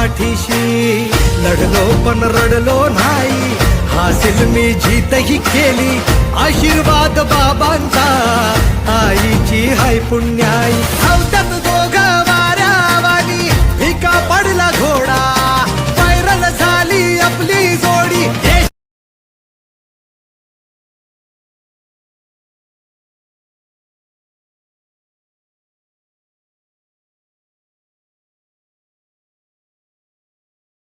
पाठीशी. लढलो पण रडलो नाही. हासिल मी जीतही केली. आशीर्वाद बाबांचा. आईची हाय पुण्याई.